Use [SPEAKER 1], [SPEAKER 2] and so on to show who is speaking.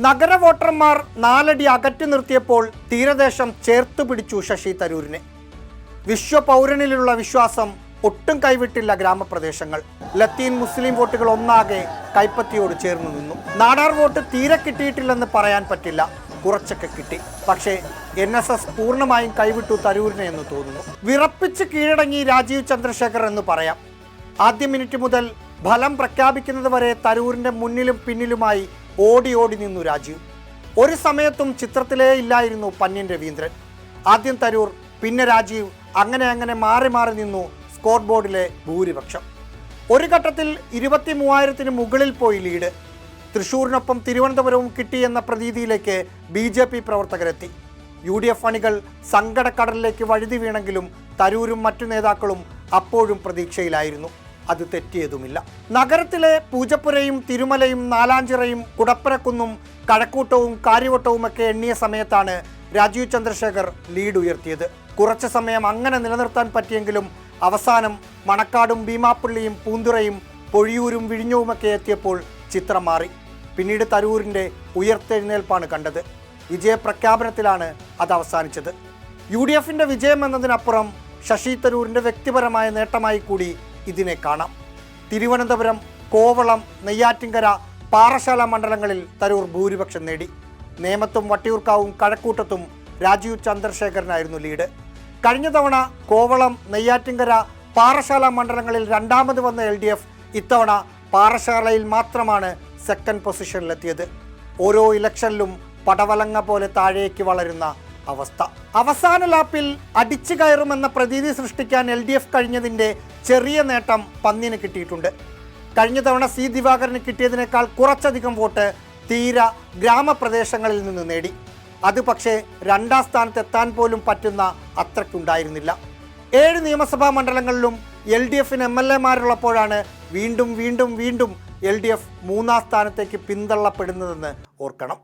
[SPEAKER 1] നഗര വോട്ടർമാർ നാലടി അകറ്റി നിർത്തിയപ്പോൾ തീരദേശം ചേർത്തു പിടിച്ചു ശശി തരൂരിനെ. വിശ്വപൗരനിലുള്ള വിശ്വാസം ഒട്ടും കൈവിട്ടില്ല ഗ്രാമപ്രദേശങ്ങൾ. ലത്തീൻ മുസ്ലിം വോട്ടുകൾ ഒന്നാകെ കൈപ്പത്തിയോട് ചേർന്ന് നിന്നു. നാടാർ വോട്ട് തീരെ കിട്ടിയിട്ടില്ലെന്ന് പറയാൻ പറ്റില്ല. കുറച്ചൊക്കെ കിട്ടി. പക്ഷേ എൻ എസ് എസ് പൂർണമായും കൈവിട്ടു തരൂരിനെ എന്ന് തോന്നുന്നു. വിറപ്പിച്ച് കീഴടങ്ങി രാജീവ് ചന്ദ്രശേഖർ എന്ന് പറയാം. ആദ്യ മിനിറ്റ് മുതൽ ഫലം പ്രഖ്യാപിക്കുന്നത് വരെ തരൂരിന്റെ മുന്നിലും പിന്നിലുമായി ഓടി ഓടി നിന്നു രാജീവ്. ഒരു സമയത്തും ചിത്രത്തിലേ ഇല്ലായിരുന്നു പന്യൻ രവീന്ദ്രൻ. ആദ്യം തരൂർ പിന്നെ രാജീവ് അങ്ങനെ അങ്ങനെ മാറി മാറി നിന്നു സ്കോർ ബോർഡിലെ ഭൂരിപക്ഷം. ഒരു ഘട്ടത്തിൽ ഇരുപത്തി മൂവായിരത്തിന് മുകളിൽ പോയി ലീഡ്. തൃശൂരിനൊപ്പം തിരുവനന്തപുരവും കിട്ടിയെന്ന പ്രതീതിയിലേക്ക് ബി ജെ പി പ്രവർത്തകരെത്തി. യു ഡി എഫ് അണികൾ സങ്കടക്കടലിലേക്ക് വഴുതി വീണെങ്കിലും തരൂരും മറ്റു നേതാക്കളും അപ്പോഴും പ്രതീക്ഷയിലായിരുന്നു. അത് തെറ്റിയതുമില്ല. നഗരത്തിലെ പൂജപ്പുരയും തിരുമലയും നാലാഞ്ചിറയും കുടപ്പരക്കുന്നും കഴക്കൂട്ടവും കാര്യവട്ടവുമൊക്കെ എണ്ണിയ സമയത്താണ് രാജീവ് ചന്ദ്രശേഖർ ലീഡ് ഉയർത്തിയത്. കുറച്ചു സമയം അങ്ങനെ നിലനിർത്താൻ പറ്റിയെങ്കിലും അവസാനം മണക്കാടും ഭീമാപ്പള്ളിയും പൂന്തുറയും പൊഴിയൂരും വിഴിഞ്ഞവുമൊക്കെ എത്തിയപ്പോൾ ചിത്രം മാറി. പിന്നീട് തരൂരിന്റെ ഉയർത്തെഴുന്നേൽപ്പാണ് കണ്ടത്. വിജയപ്രഖ്യാപനത്തിലാണ് അത് അവസാനിച്ചത്. യു ഡി എഫിന്റെ വിജയം എന്നതിനപ്പുറം ശശി തരൂരിന്റെ വ്യക്തിപരമായ നേട്ടമായി കൂടി ഇതിനെ കാണാം. തിരുവനന്തപുരം കോവളം നെയ്യാറ്റിങ്കര പാറശാല മണ്ഡലങ്ങളിൽ തരൂർ ഭൂരിപക്ഷം നേടി. നേമത്തും വട്ടിയൂർക്കാവും കഴക്കൂട്ടത്തും രാജീവ് ചന്ദ്രശേഖരനായിരുന്നു ലീഡ്. കഴിഞ്ഞ തവണ കോവളം നെയ്യാറ്റിങ്കര പാറശാല മണ്ഡലങ്ങളിൽ രണ്ടാമത് വന്ന എൽ ഡി എഫ് ഇത്തവണ പാറശാലയിൽ മാത്രമാണ് സെക്കൻഡ് പൊസിഷനിലെത്തിയത് ഓരോ ഇലക്ഷനിലും പടവലങ്ങ പോലെ താഴേക്ക് വളരുന്ന അവസ്ഥ. അവസാന ലാപ്പിൽ അടിച്ചു കയറുമെന്ന പ്രതീതി സൃഷ്ടിക്കാൻ എൽ ഡി എഫ് കഴിഞ്ഞതിന്റെ ചെറിയ നേട്ടം പന്നിന് കിട്ടിയിട്ടുണ്ട്. കഴിഞ്ഞ തവണ സി ദിവാകരന് കിട്ടിയതിനേക്കാൾ കുറച്ചധികം വോട്ട് തീര ഗ്രാമപ്രദേശങ്ങളിൽ നിന്ന് നേടി. അത് പക്ഷേ രണ്ടാം സ്ഥാനത്ത് എത്താൻ പോലും പറ്റുന്ന അത്രയ്ക്കുണ്ടായിരുന്നില്ല. ഏഴ് നിയമസഭാ മണ്ഡലങ്ങളിലും എൽ ഡി എഫിന് എം എൽ എമാരുള്ളപ്പോഴാണ് വീണ്ടും വീണ്ടും വീണ്ടും എൽ ഡി എഫ് മൂന്നാം സ്ഥാനത്തേക്ക് പിന്തള്ളപ്പെടുന്നതെന്ന് ഓർക്കണം.